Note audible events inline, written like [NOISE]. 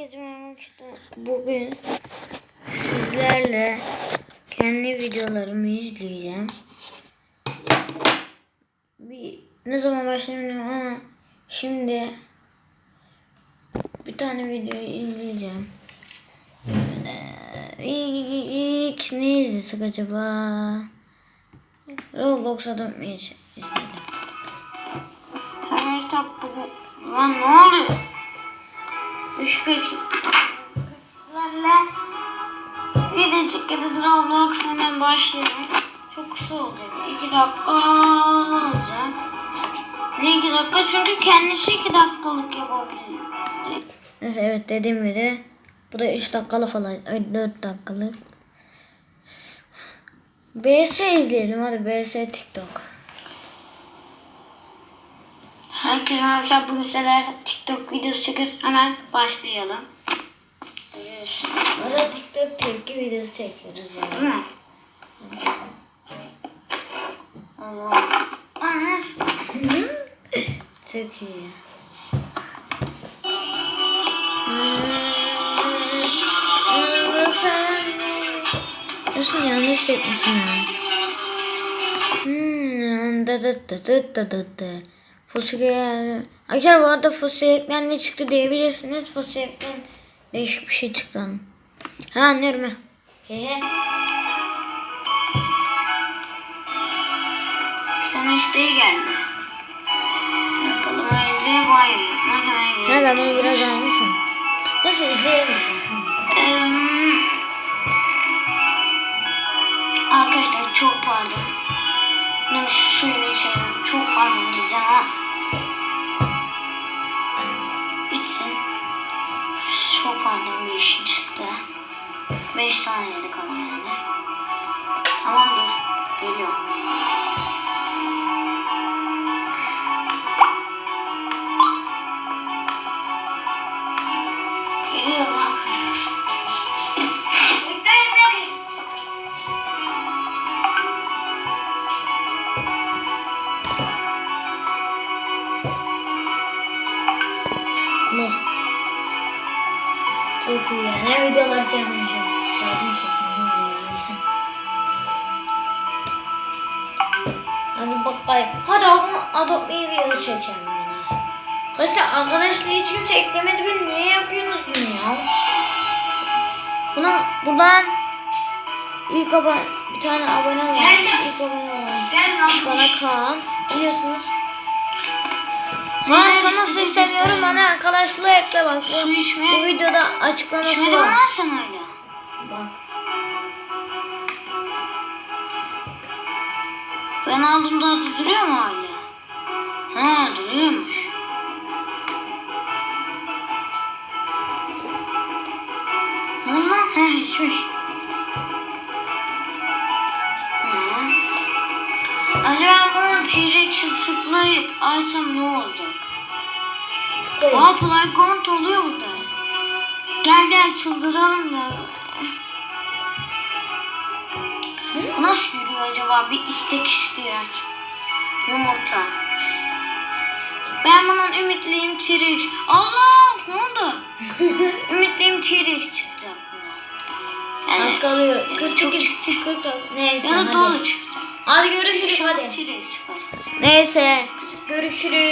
Herkese merhaba işte bugün sizlerle kendi videolarımı izleyeceğim. Bir ne zaman başlayayım ama şimdi bir tane video izleyeceğim. Ee, ilk, ne izlesek acaba? Roblox'a dönmeyi izleyelim. Arkadaşlar bugün lan ne oluyor? Üç beş kıslarla video çıkıyordu Roblox hemen başlayalım. Çok kısa olacak. İki dakika olacak. Ne iki dakika? Çünkü kendisi iki dakikalık yapabilir. Neyse evet dediğim gibi bu da 3 dakikalı falan. Ay 4 dakikalık. BS izleyelim hadi BS TikTok. Herkese merhaba bugün sizlerle TikTok videosu çekiyoruz. Hemen başlayalım. Valla TikTok tepki videosu çekiyoruz. Yani. Değil mi? Allah. Çok iyi. Nasıl yanlış yapmışım ya. Hmm, da da da da da da da. Fasulye Arkadaşlar bu arada fasulyekten ne çıktı diyebilirsiniz. Fasulyekten değişik bir şey çıktı. hanım. Ha anlıyorum ha. He he. Bir tane isteği geldi. Bakalım evde banyo yapmak hemen. Evet ama biraz almışım. Nasıl izleyelim? Arkadaşlar çok pardon. Ben şu içerim. Çok pardon diyeceğim. Çok pardon bir işim tane yedik ama yani. Tamam dur. Geliyor. Ne? Çok iyi ya. Ne videolar çekmişim. Yardım çekmişim. Hadi bakayım. Hadi ama Adobe video çekeceğim yani. Arkadaşlar arkadaşlar hiç kimse eklemedi beni. Niye yapıyorsunuz bunu ya? Buna, buradan ilk abone bir tane abone. Geldim. İlk abone lan. Bana Kaan. Biliyorsunuz. Kaan sana sesleniyorum bana arkadaşlığı ekle bak. Bu, bu videoda açıklaması İçmedi var. mi lan sen öyle? Bak. Ben aldığımda adı duruyor mu hala? Ha duruyormuş. Allah he içmiş. Ha. Acaba bunu T-Rex'i tıklayıp açsam ne olacak? Tıklayın. Aa Playground oluyor burada. Gel gel çıldıralım da. Bu Nasıl yürüyor acaba? Bir istek istiyor. Yumurta. Ben bunun ümitliyim T-Rex. Allah ne oldu? [LAUGHS] ümitliyim T-Rex çıktı aklımda. Az kalıyor. yani 42 çok çıktı. 44. Neyse Ya da hadi. dolu çıktı. Hadi görüşürüz hadi. T-Rex çıkar. Neyse. Görüşürüz.